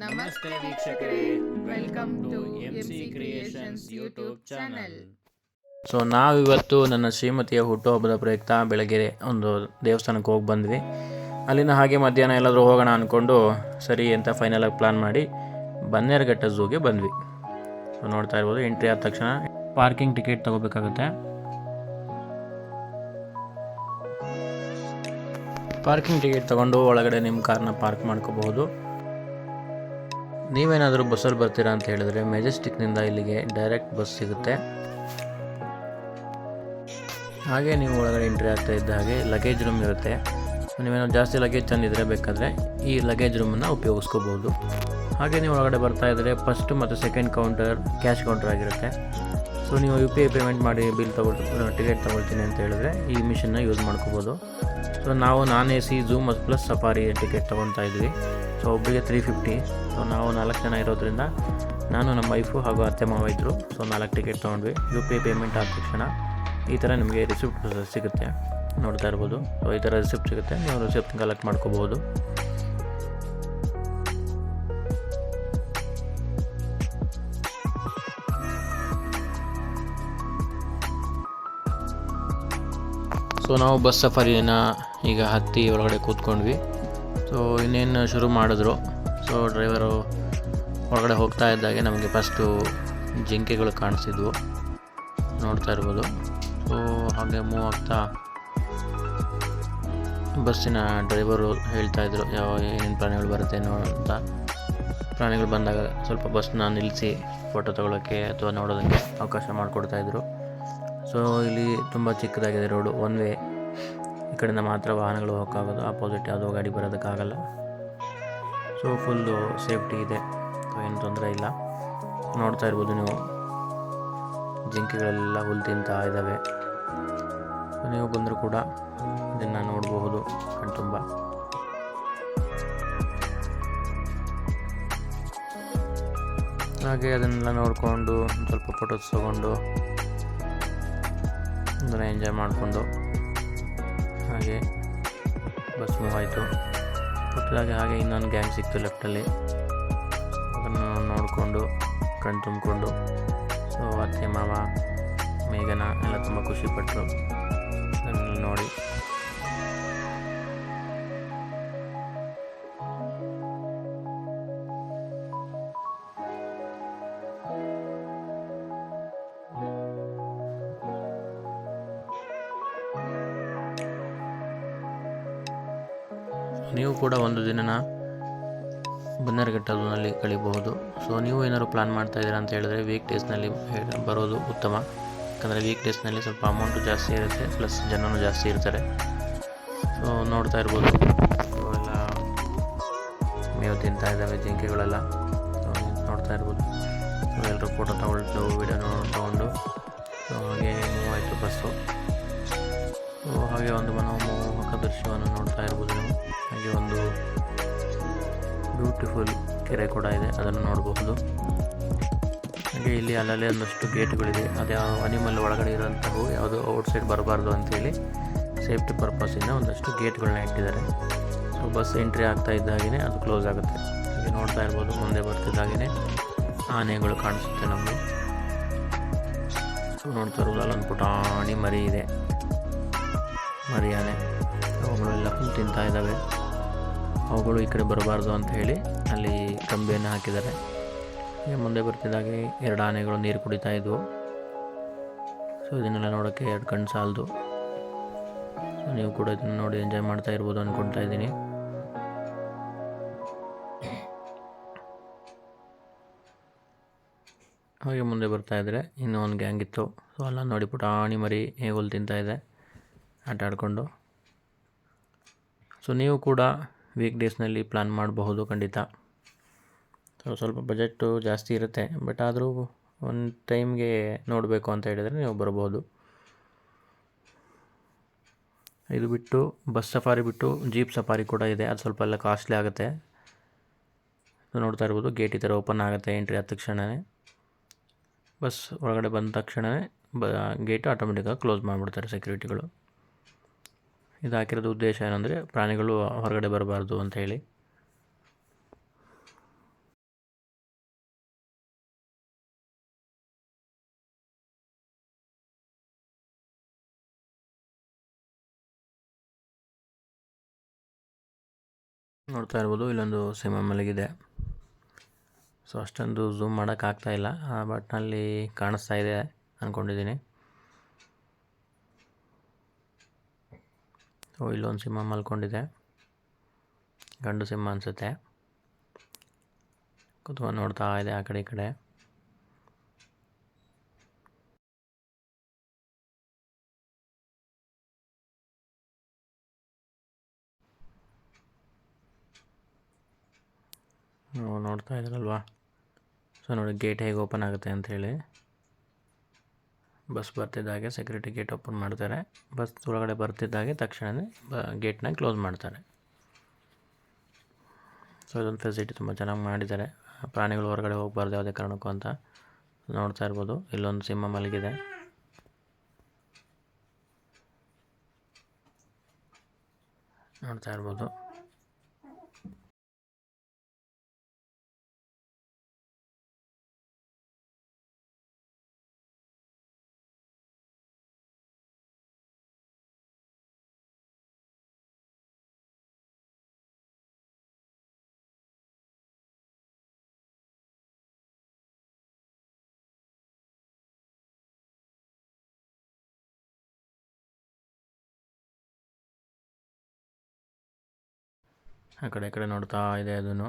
ನಮಸ್ತೆ ವೀಕ್ಷಕರೇ. Welcome to M C creations YouTube channel so ನಾವಿವತ್ತು ನನ್ನ ಶ್ರೀಮತಿಯ ಹುಟ್ಟುಹಬ್ಬದ ಪ್ರಯುಕ್ತ ಬೆಳಗ್ಗೆ ಒಂದು ದೇವಸ್ಥಾನಕ್ಕೆ ಹೋಗಿ ಬಂದ್ವಿ. ಅಲ್ಲಿನ ಹಾಗೆ ಮಧ್ಯಾಹ್ನ ಎಲ್ಲಾದರೂ ಹೋಗೋಣ ಅಂದ್ಕೊಂಡು ಸರಿ ಅಂತ ಫೈನಲಾಗಿ ಪ್ಲಾನ್ ಮಾಡಿ ಬನ್ನೇರುಘಟ್ಟ ಝೂಗೆ ಬಂದ್ವಿ. ಸೊ ನೋಡ್ತಾ ಇರ್ಬೋದು ಎಂಟ್ರಿ ಆದ ತಕ್ಷಣ ಪಾರ್ಕಿಂಗ್ ಟಿಕೆಟ್ ತೊಗೋಬೇಕಾಗುತ್ತೆ. ಪಾರ್ಕಿಂಗ್ ಟಿಕೆಟ್ ತೊಗೊಂಡು ಒಳಗಡೆ ನಿಮ್ಮ ಕಾರ್ನ ಪಾರ್ಕ್ ಮಾಡ್ಕೋಬಹುದು. ನೀವೇನಾದರೂ ಬಸ್ಸಲ್ಲಿ ಬರ್ತೀರಾ ಅಂತ ಹೇಳಿದ್ರೆ ಮೆಜೆಸ್ಟಿಕ್ನಿಂದ ಇಲ್ಲಿಗೆ ಡೈರೆಕ್ಟ್ ಬಸ್ ಸಿಗುತ್ತೆ. ಹಾಗೆ ನೀವು ಒಳಗಡೆ ಎಂಟ್ರಿ ಆಗ್ತಾ ಇದ್ದ ಹಾಗೆ ಲಗೇಜ್ ರೂಮ್ ಇರುತ್ತೆ. ಸೊ ನೀವೇನಾದ್ರು ಜಾಸ್ತಿ ಲಗೇಜ್ ತಂದಿದ್ರೆ ಬೇಕಾದರೆ ಈ ಲಗೇಜ್ ರೂಮನ್ನು ಉಪಯೋಗಿಸ್ಕೋಬೋದು. ಹಾಗೆ ನೀವು ಒಳಗಡೆ ಬರ್ತಾ ಇದ್ದರೆ ಫಸ್ಟ್ ಮತ್ತು ಸೆಕೆಂಡ್ ಕೌಂಟರ್ ಕ್ಯಾಶ್ ಕೌಂಟರ್ ಆಗಿರುತ್ತೆ. ಸೊ ನೀವು ಯು ಪಿ ಐ ಪೇಮೆಂಟ್ ಮಾಡಿ ಬಿಲ್ ತಗೊಳ್ ಟಿಕೆಟ್ ತೊಗೊಳ್ತೀನಿ ಅಂತ ಹೇಳಿದ್ರೆ ಈ ಮಿಷನ್ನ ಯೂಸ್ ಮಾಡ್ಕೋಬೋದು. ಸೊ ನಾವು non A C zoom plus safari ticket ತೊಗೊತಾ ಇದ್ವಿ. ಸೊ ಒಬ್ಬರಿಗೆ ತ್ರೀ ಫಿಫ್ಟಿ ಸೊ ನಾವು ನಾಲ್ಕು ಜನ ಇರೋದ್ರಿಂದ ನಾನು ನಮ್ಮ ವೈಫು ಹಾಗೂ ಅತ್ತೆ ಮಾವ ಇದ್ದರು ಸೊ ನಾಲ್ಕು ಟಿಕೆಟ್ ತೊಗೊಂಡ್ವಿ. ಯು ಪಿ ಐ ಪೇಮೆಂಟ್ ಆದ ತಕ್ಷಣ ಈ ಥರ ನಿಮಗೆ ರಿಸಿಪ್ಟ್ ಸಿಗುತ್ತೆ. ನೋಡ್ತಾ ಇರ್ಬೋದು. ಸೊ ಈ ಥರ ರಿಸಿಪ್ಟ್ ಸಿಗುತ್ತೆ. ನೀವು ರಿಸಿಪ್ಟ್ ಕಲೆಕ್ಟ್ ಮಾಡ್ಕೋಬೋದು ಸೊ ನಾವು ಬಸ್ ಸಫಾರಿನ ಈಗ ಹತ್ತಿ ಒಳಗಡೆ ಕೂತ್ಕೊಂಡ್ವಿ. ಸೊ ಇನ್ನೇನು ಶುರು ಮಾಡಿದ್ರು? ಸೊ ಡ್ರೈವರು ಒಳಗಡೆ ಹೋಗ್ತಾ ಇದ್ದಾಗೆ ನಮಗೆ ಫಸ್ಟು ಜಿಂಕೆಗಳು ಕಾಣಿಸಿದ್ವು. ನೋಡ್ತಾ ಇರ್ಬೋದು. ಸೊ ಹಾಗೆ ಮೂವ್ ಆಗ್ತಾ ಬಸ್ಸಿನ ಡ್ರೈವರು ಹೇಳ್ತಾ ಇದ್ರು, ಯಾವ ಏನೇನು ಪ್ರಾಣಿಗಳು ಬರುತ್ತೆ ಅಂತ. ಪ್ರಾಣಿಗಳು ಬಂದಾಗ ಸ್ವಲ್ಪ ಬಸ್ನ ನಿಲ್ಲಿಸಿ ಫೋಟೋ ತೊಗೊಳೋಕ್ಕೆ ಅಥವಾ ನೋಡೋದಕ್ಕೆ ಅವಕಾಶ ಮಾಡಿಕೊಡ್ತಾಯಿದ್ರು ಸೊ ಇಲ್ಲಿ ತುಂಬ ಚಿಕ್ಕದಾಗಿದೆ ರೋಡು ಒನ್ ವೇ ಈ ಕಡೆಯಿಂದ ಮಾತ್ರ ವಾಹನಗಳು ಹೋಗೋಕ್ಕಾಗೋದು ಅಪೋಸಿಟ್ ಯಾವುದೋ ಗಾಡಿ ಬರೋದಕ್ಕಾಗಲ್ಲ. ಸೊ ಫುಲ್ಲು ಸೇಫ್ಟಿ ಇದೆ. ಏನು ತೊಂದರೆ ಇಲ್ಲ. ನೋಡ್ತಾ ಇರ್ಬೋದು ನೀವು. ಜಿಂಕೆಗಳೆಲ್ಲ ಹುಲ್ಲು ತಿಂತಾ ಇದ್ದಾವೆ ನೀವು ಬಂದರೂ ಕೂಡ ಇದನ್ನು ನೋಡಬಹುದು. ಕಣ್ತುಂಬ ಹಾಗೆ ಅದನ್ನೆಲ್ಲ ನೋಡಿಕೊಂಡು, ಸ್ವಲ್ಪ ಫೋಟೋಸ್ ತೊಗೊಂಡು ಅದನ್ನು ಎಂಜಾಯ್ ಮಾಡಿಕೊಂಡು ಹಾಗೆ ಬಸ್ ಮೂವ್ ಆಯಿತು. ಪಕ್ಕದಾಗೆ ಹಾಗೆ ಇನ್ನೊಂದು ಗ್ಯಾಂಗ್ ಸಿಕ್ತು ಲೆಫ್ಟಲ್ಲಿ ಅದನ್ನು ನೋಡಿಕೊಂಡು, ಕಣ್ ತುಂಬಿಕೊಂಡು ಸೊ ಅತ್ತೆ, ಮಾವ, ಮೇಘನ ಎಲ್ಲ ತುಂಬ ಖುಷಿಪಟ್ಟರು ಅದನ್ನೆಲ್ಲ ನೋಡಿ. ನೀವು ಕೂಡ ಒಂದು ದಿನನ ಬನ್ನರ್ಘಟ್ಟದಲ್ಲಿ ಕಳಿಬಹುದು. ಸೊ ನೀವು ಏನಾದರೂ ಪ್ಲಾನ್ ಮಾಡ್ತಾ ಇದ್ದೀರಾ ಅಂತ ಹೇಳಿದ್ರೆ ವೀಕ್ ಡೇಸ್ನಲ್ಲಿ ಬರೋದು ಉತ್ತಮ. ಯಾಕಂದರೆ ವೀಕ್ ಡೇಸ್ನಲ್ಲಿ ಸ್ವಲ್ಪ ಅಮೌಂಟು ಜಾಸ್ತಿ ಇರುತ್ತೆ ಪ್ಲಸ್ ಜನನೂ ಜಾಸ್ತಿ ಇರ್ತಾರೆ. ಸೊ ನೋಡ್ತಾ ಇರ್ಬೋದು. ಇವೆಲ್ಲ ಮೇವು ತಿಂತಾ ಇದ್ದಾವೆ, ಜಿಂಕೆಗಳೆಲ್ಲ. ನೋಡ್ತಾ ಇರ್ಬೋದು. ಎಲ್ಲರೂ ಫೋಟೋ ತೊಗೊಳ್ತು ವಿಡಿಯೋ ತೊಗೊಂಡು. ಸೊ ಹಾಗೆ ಮೂವ್ ಆಯಿತು ಬಸ್ಸು ಸೊ ಹಾಗೆ ಒಂದು ದೃಶ್ಯವನ್ನು ನೋಡ್ತಾ ಇರ್ಬೋದು ನೀವು. ಹಾಗೆ ಒಂದು ಬ್ಯೂಟಿಫುಲ್ ಕೆರೆ ಕೂಡ ಇದೆ, ಅದನ್ನು ನೋಡಬಹುದು. ಹಾಗೆ ಇಲ್ಲಿ ಅಲ್ಲಲ್ಲೇ ಒಂದಷ್ಟು ಗೇಟ್ಗಳಿದೆ. ಅದು ಯಾವ ಅನಿಮಲ್ ಒಳಗಡೆ ಇರೋಂಥವು ಯಾವುದು ಔಟ್ಸೈಡ್ ಬರಬಾರ್ದು ಅಂತೇಳಿ ಸೇಫ್ಟಿ ಪರ್ಪಸ್ಸಿಂದ ಒಂದಷ್ಟು ಗೇಟ್ಗಳನ್ನ ಇಟ್ಟಿದ್ದಾರೆ. ಸೊ ಬಸ್ ಎಂಟ್ರಿ ಆಗ್ತಾ ಇದ್ದಾಗೇ ಅದು ಕ್ಲೋಸ್ ಆಗುತ್ತೆ. ಹಾಗೆ ನೋಡ್ತಾ ಇರ್ಬೋದು, ಮುಂದೆ ಬರ್ತಿದ್ದಾಗೇ ಆನೆಗಳು ಕಾಣಿಸುತ್ತೆ ನಮಗೆ. ಸೊ ನೋಡ್ತಾ ಇರ್ಬೋದು, ಅಲ್ಲೊಂದು ಪುಟಾಣಿ ಮರಿ ಇದೆ. ಮರಿ ಆನೆ. ತಿಂತಾ ಇದ್ದಾವೆ ಅವುಗಳು ಈ ಕಡೆ ಬರಬಾರ್ದು ಅಂತ ಹೇಳಿ ಅಲ್ಲಿ ಕಂಬಿಯನ್ನು ಹಾಕಿದ್ದಾರೆ. ಮುಂದೆ ಬರ್ತಿದ್ದಾಗೆ ಎರಡು ಆನೆಗಳು ನೀರು ಕುಡಿತಾ ಇದ್ವು. ಸೊ ಇದನ್ನೆಲ್ಲ ನೋಡೋಕ್ಕೆ ಎರಡು ಕಣ್ಣು ಸಾಲದು. ಸೊ ನೀವು ಕೂಡ ಇದನ್ನು ನೋಡಿ ಎಂಜಾಯ್ ಮಾಡ್ತಾ ಇರ್ಬೋದು ಅಂದ್ಕೊಳ್ತಾ ಇದ್ದೀನಿ. ಹಾಗೆ ಮುಂದೆ ಬರ್ತಾ ಇದ್ದರೆ ಇನ್ನೂ ಒಂದು ಗ್ಯಾಂಗ್ ಇತ್ತು. ಸೊ ಅಲ್ಲ ನೋಡಿ ಪುಟಾಣಿ ಮರಿ ಹೇಗೆ ತಿಂತಾಯಿದೆ ತಿಂತಾ ಆಟ ಆಡಿಕೊಂಡು. ಸೊ ನೀವು ಕೂಡ ವೀಕ್ ಡೇಸ್ನಲ್ಲಿ ಪ್ಲ್ಯಾನ್ ಮಾಡಬಹುದು ಖಂಡಿತ. ಸೊ ಸ್ವಲ್ಪ ಬಜೆಟ್ಟು ಜಾಸ್ತಿ ಇರುತ್ತೆ ಬಟ್ ಆದರೂ ಒಂದು ಟೈಮ್ಗೆ ನೋಡಬೇಕು ಅಂತ ಹೇಳಿದರೆ ನೀವು ಬರ್ಬೋದು ಇದು ಬಿಟ್ಟು ಬಸ್ ಸಫಾರಿ ಬಿಟ್ಟು ಜೀಪ್ ಸಫಾರಿ ಕೂಡ ಇದೆ, ಅದು ಸ್ವಲ್ಪ ಎಲ್ಲ ಕಾಸ್ಟ್ಲಿ ಆಗುತ್ತೆ. ನೋಡ್ತಾ ಇರ್ಬೋದು ಗೇಟ್ ಈ ಥರ ಓಪನ್ ಆಗುತ್ತೆ ಎಂಟ್ರಿ ಆದ ತಕ್ಷಣವೇ ಬಸ್ ಒಳಗಡೆ ಬಂದ ತಕ್ಷಣವೇ ಬ ಗೇಟ್ ಆಟೋಮೆಟಿಕ್ಕಾಗಿ ಕ್ಲೋಸ್ ಮಾಡಿಬಿಡ್ತಾರೆ ಸೆಕ್ಯೂರಿಟಿಗಳು ಇದು ಹಾಕಿರೋದು ಉದ್ದೇಶ ಏನಂದರೆ ಪ್ರಾಣಿಗಳು ಹೊರಗಡೆ ಬರಬಾರ್ದು ಅಂತ ಹೇಳಿ. ನೋಡ್ತಾ ಇರ್ಬೋದು, ಇಲ್ಲೊಂದು ಸಿಂಹ ಮಲಗಿದೆ. ಸೊ ಅಷ್ಟೊಂದು ಝೂಮ್ ಮಾಡೋಕ್ಕಾಗ್ತಾಯಿಲ್ಲ ಬಟ್ ಅಲ್ಲಿ ಕಾಣಿಸ್ತಾ ಇದೆ ಅಂದ್ಕೊಂಡಿದ್ದೀನಿ ಸೊ ಇಲ್ಲೊಂದು ಸಿಂಹ ಮಲ್ಕೊಂಡಿದೆ. ಗಂಡು ಸಿಂಹ ಅನಿಸುತ್ತೆ. ಕುತ್ಕೊಂಡು ನೋಡ್ತಾ ಇದೆ ಆ ಕಡೆ ಈ ಕಡೆ. ನೋಡ್ತಾ ಇದ್ರಲ್ವಾ? ಸೊ, ನೋಡಿ, ಗೇಟ್ ಹೇಗೆ ಓಪನ್ ಆಗುತ್ತೆ ಅಂಥೇಳಿ ಬಸ್ ಬರ್ತಿದ್ದಾಗೆ ಸೆಕ್ಯೂರಿಟಿ ಗೇಟ್ ಓಪನ್ ಮಾಡ್ತಾರೆ. ಬಸ್ ಒಳಗಡೆ ಬರ್ತಿದ್ದಾಗೆ ತಕ್ಷಣವೇ ಬ ಗೇಟ್ನ ಕ್ಲೋಸ್ ಮಾಡ್ತಾರೆ. ಸೊ ಇದೊಂದು ಫೆಸಿಲಿಟಿ ತುಂಬ ಚೆನ್ನಾಗಿ ಮಾಡಿದ್ದಾರೆ. ಪ್ರಾಣಿಗಳು ಹೊರಗಡೆ ಹೋಗಬಾರ್ದು ಯಾವುದೇ ಕಾರಣಕ್ಕೂ ಅಂತ ನೋಡ್ತಾ ಇರ್ಬೋದು. ಇಲ್ಲೊಂದು ಸಿಂಹ ಮಲಗಿದೆ. ನೋಡ್ತಾ ಇರ್ಬೋದು. ಆ ಕಡೆ, ಈ ಕಡೆ ನೋಡ್ತಾ ಇದೆ ಅದನ್ನು.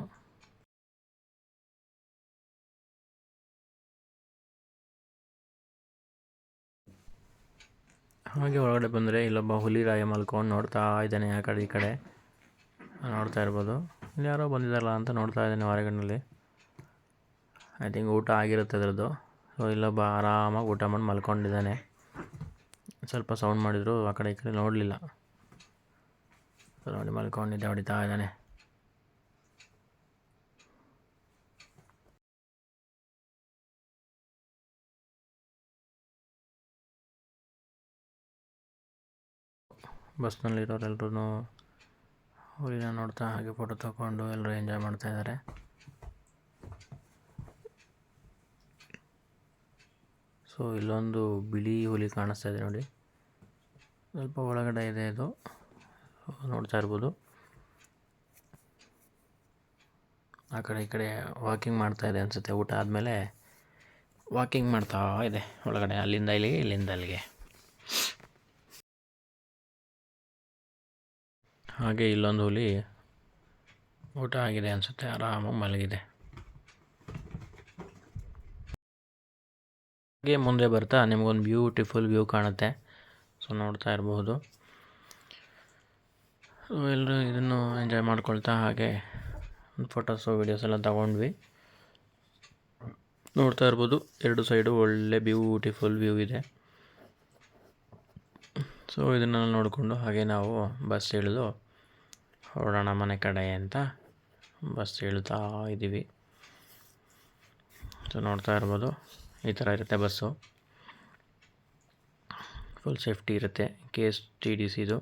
ಹಾಗೆ ಒಳಗಡೆ ಬಂದರೆ ಇಲ್ಲೊಬ್ಬ ಹುಲಿ ರಾಯ ಮಲ್ಕೊಂಡು ನೋಡ್ತಾ ಇದ್ದಾನೆ ಆ ಕಡೆ, ಈ ಕಡೆ. ನೋಡ್ತಾ ಇರ್ಬೋದು. ಇಲ್ಲಿ ಯಾರೋ ಬಂದಿದ್ದಾರಲ್ಲ ಅಂತ ನೋಡ್ತಾ ಇದ್ದಾನೆ ಹೊರಗಡೆಯಲ್ಲಿ ಐ ತಿಂಕ್ ಊಟ ಆಗಿರುತ್ತೆ ಅದರದ್ದು. ಸೊ ಇಲ್ಲೊಬ್ಬ ಆರಾಮಾಗಿ ಊಟ ಮಾಡಿ ಮಲ್ಕೊಂಡಿದ್ದಾನೆ. ಸ್ವಲ್ಪ ಸೌಂಡ್ ಮಾಡಿದ್ರು, ಆ ಕಡೆ, ಈ ಕಡೆ ನೋಡಲಿಲ್ಲ. ಸೊ ನೋಡಿ ಮಲ್ಕೊಂಡಿದ್ದೆ, ಹೊಡಿತಾ ಇದ್ದಾನೆ. ಬಸ್ನಲ್ಲಿರೋರೆಲ್ಲರೂ ಹುಲಿನ ನೋಡ್ತಾ ಹಾಗೆ ಫೋಟೋ ತಗೊಂಡು ಎಲ್ಲರೂ ಎಂಜಾಯ್ ಮಾಡ್ತಾ ಇದ್ದಾರೆ. ಸೊ, ಇಲ್ಲೊಂದು ಬಿಳಿ ಹುಲಿ ಕಾಣಿಸ್ತಾ ಇದೆ ನೋಡಿ. ಸ್ವಲ್ಪ ಒಳಗಡೆ ಇದೆ ಇದು. ನೋಡ್ತಾ ಇರ್ಬೋದು. ಆ ಕಡೆ ಈ ಕಡೆ ವಾಕಿಂಗ್ ಮಾಡ್ತಾ ಇದೆ ಅನಿಸುತ್ತೆ. ಊಟ ಆದಮೇಲೆ ವಾಕಿಂಗ್ ಮಾಡ್ತಾ ಇದೆ ಒಳಗಡೆ. ಅಲ್ಲಿಂದ ಇಲ್ಲಿಗೆ, ಇಲ್ಲಿಂದ ಅಲ್ಲಿಗೆ. ಹಾಗೆ ಇಲ್ಲೊಂದು ಹುಲಿ ಊಟ ಆಗಿದೆ ಅನಿಸುತ್ತೆ, ಆರಾಮಾಗಿ ಮಲಗಿದೆ. ಹಾಗೆ ಮುಂದೆ ಬರ್ತಾ ನಿಮಗೊಂದು ಬ್ಯೂಟಿಫುಲ್ ವ್ಯೂ ಕಾಣುತ್ತೆ. ಸೊ ನೋಡ್ತಾ ಇರಬಹುದು ಸೊ ಎಲ್ಲರೂ ಇದನ್ನು ಎಂಜಾಯ್ ಮಾಡ್ಕೊಳ್ತಾ ಹಾಗೆ ಫೋಟೋಸು ವೀಡಿಯೋಸ್ ಎಲ್ಲ ತಗೊಂಡ್ವಿ. ನೋಡ್ತಾ ಇರ್ಬೋದು, ಎರಡು ಸೈಡು ಒಳ್ಳೆ ಬ್ಯೂಟಿಫುಲ್ ವ್ಯೂ ಇದೆ. ಸೊ ಇದನ್ನೆಲ್ಲ ನೋಡಿಕೊಂಡು ಹಾಗೆ ನಾವು ಬಸ್ ಇಳಿದು ಹೊರಡೋಣ ಮನೆ ಕಡೆ ಅಂತ ಬಸ್ ಹೇಳ್ತಾ ಇದ್ದೀವಿ. ಸೊ ನೋಡ್ತಾ ಇರ್ಬೋದು, ಈ ಥರ ಇರುತ್ತೆ ಬಸ್ಸು. ಫುಲ್ ಸೇಫ್ಟಿ ಇರುತ್ತೆ ಕೆ ಎಸ್ ಟಿ ಡಿ ಸಿದು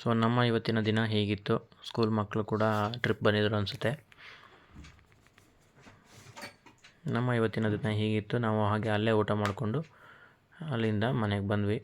ಸೊ ನಮ್ಮ ಇವತ್ತಿನ ದಿನ ಹೀಗಿತ್ತು? ಸ್ಕೂಲ್ ಮಕ್ಕಳು ಕೂಡ ಟ್ರಿಪ್ ಬಂದಿದ್ರು ಅನಿಸುತ್ತೆ. ನಮ್ಮ ಇವತ್ತಿನ ದಿನ ಹೀಗಿತ್ತು? ನಾವು ಹಾಗೆ ಅಲ್ಲೇ ಊಟ ಮಾಡಿಕೊಂಡು ಅಲ್ಲಿಂದ ಮನೆಗೆ ಬಂದ್ವಿ.